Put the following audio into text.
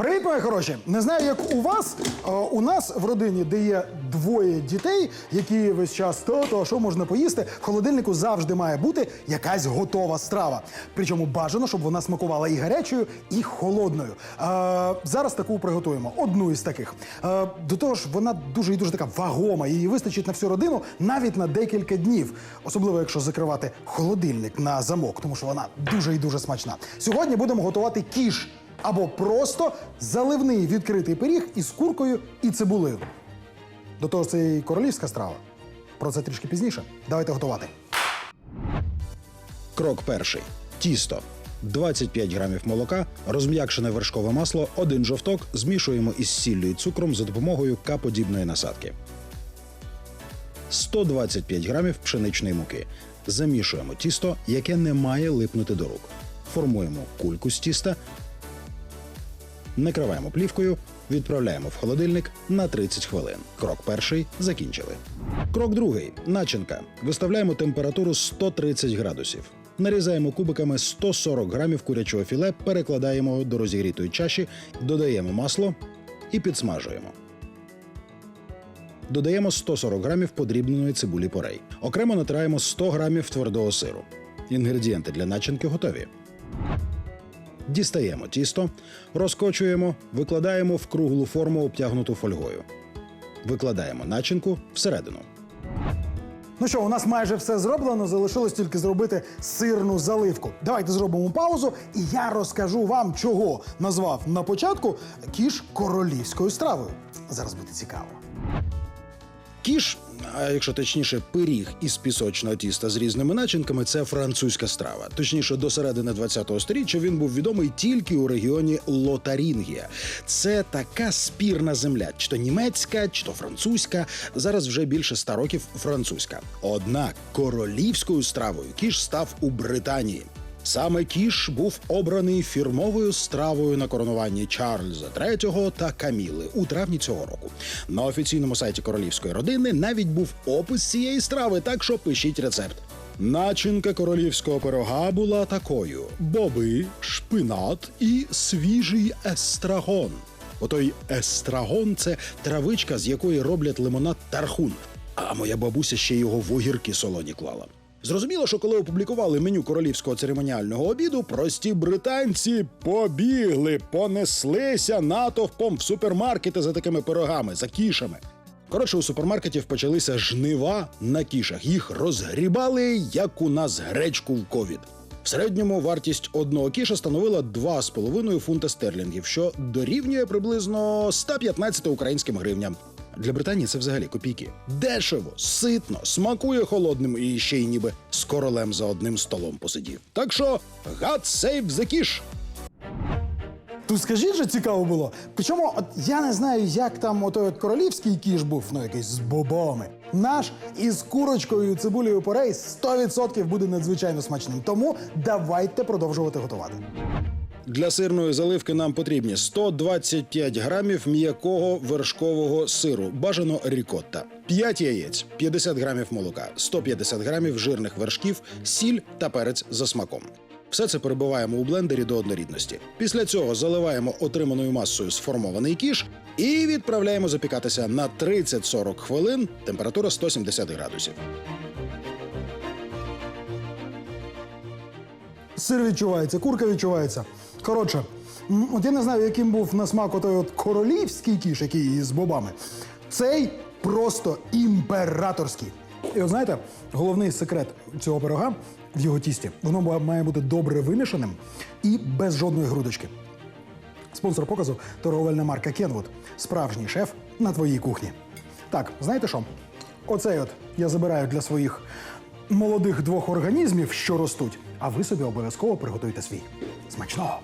Привіт, мої хороші! Не знаю, як у вас. У нас в родині, де є двоє дітей, які весь час то, то що можна поїсти, в холодильнику завжди має бути якась готова страва. Причому бажано, щоб вона смакувала і гарячою, і холодною. Зараз таку приготуємо. Одну із таких. До того ж, вона дуже і дуже така вагома. Її вистачить на всю родину навіть на декілька днів. Особливо, якщо закривати холодильник на замок, тому що вона дуже і дуже смачна. Сьогодні будемо готувати кіш або просто заливний відкритий пиріг із куркою і цибулею. До того це і королівська страва. Про це трішки пізніше. Давайте готувати. Крок перший. Тісто. 25 грамів молока, розм'якшене вершкове масло, один жовток змішуємо із сіллю і цукром за допомогою К-подібної насадки. 125 грамів пшеничної муки. Замішуємо тісто, яке не має липнути до рук. Формуємо кульку з тіста, накриваємо плівкою, відправляємо в холодильник на 30 хвилин. Крок перший закінчили. Крок другий начинка. Виставляємо температуру 130 градусів. Нарізаємо кубиками 140 грамів курячого філе, перекладаємо до розігрітої чаші, додаємо масло і підсмажуємо. Додаємо 140 грамів подрібненої цибулі порей. Окремо натираємо 100 грамів твердого сиру. Інгредієнти для начинки готові. Дістаємо тісто, розкочуємо, викладаємо в круглу форму, обтягнуту фольгою. Викладаємо начинку всередину. Ну що, у нас майже все зроблено, залишилось тільки зробити сирну заливку. Давайте зробимо паузу, і я розкажу вам, чого назвав на початку кіш королівською стравою. Зараз буде цікаво. Кіш, а якщо точніше, пиріг із пісочного тіста з різними начинками, це французька страва. Точніше, до середини 20-го сторіччя він був відомий тільки у регіоні Лотарінгія. Це така спірна земля, чи то німецька, чи то французька. Зараз вже більше ста років французька. Однак королівською стравою кіш став у Британії. Саме кіш був обраний фірмовою стравою на коронуванні Чарльза III та Каміли у травні цього року. На офіційному сайті королівської родини навіть був опис цієї страви, так що пишіть рецепт. Начинка королівського пирога була такою: боби, шпинат і свіжий естрагон. Отой естрагон це травичка, з якої роблять лимонад тархун. А моя бабуся ще його в огірки солоні клала. Зрозуміло, що коли опублікували меню королівського церемоніального обіду, прості британці побігли, понеслися натовпом в супермаркети за такими пирогами, за кішами. Коротше, у супермаркетів почалися жнива на кішах. Їх розгрібали, як у нас гречку в ковід. В середньому вартість одного кіша становила 2,5 фунта стерлінгів, що дорівнює приблизно 115 українським гривням. Для Британії це взагалі копійки. Дешево, ситно, смакує холодним і ще й ніби з королем за одним столом посидів. Так що God save the quiche! Тут скажіть же цікаво було. Причому, от я не знаю, як там отой от королівський кіш був, ну якийсь з бобами. Наш із курочкою цибулею порей 100% буде надзвичайно смачним. Тому давайте продовжувати готувати. Для сирної заливки нам потрібні 125 грамів м'якого вершкового сиру, бажано рікотта, 5 яєць, 50 грамів молока, 150 грамів жирних вершків, сіль та перець за смаком. Все це перебиваємо у блендері до однорідності. Після цього заливаємо отриманою масою сформований кіш і відправляємо запікатися на 30-40 хвилин, температура 170 градусів. Сир відчувається, курка відчувається. Коротше, от я не знаю, яким був на смак отой от королівський кіш, який із бобами. Цей просто імператорський. І от знаєте, головний секрет цього пирога в його тісті. Воно має бути добре вимішаним і без жодної грудочки. Спонсор показу торговельна марка Kenwood. Справжній шеф на твоїй кухні. Так, знаєте що? Оцей от я забираю для своїх молодих двох організмів, що ростуть. А ви собі обов'язково приготуйте свій. Смачного!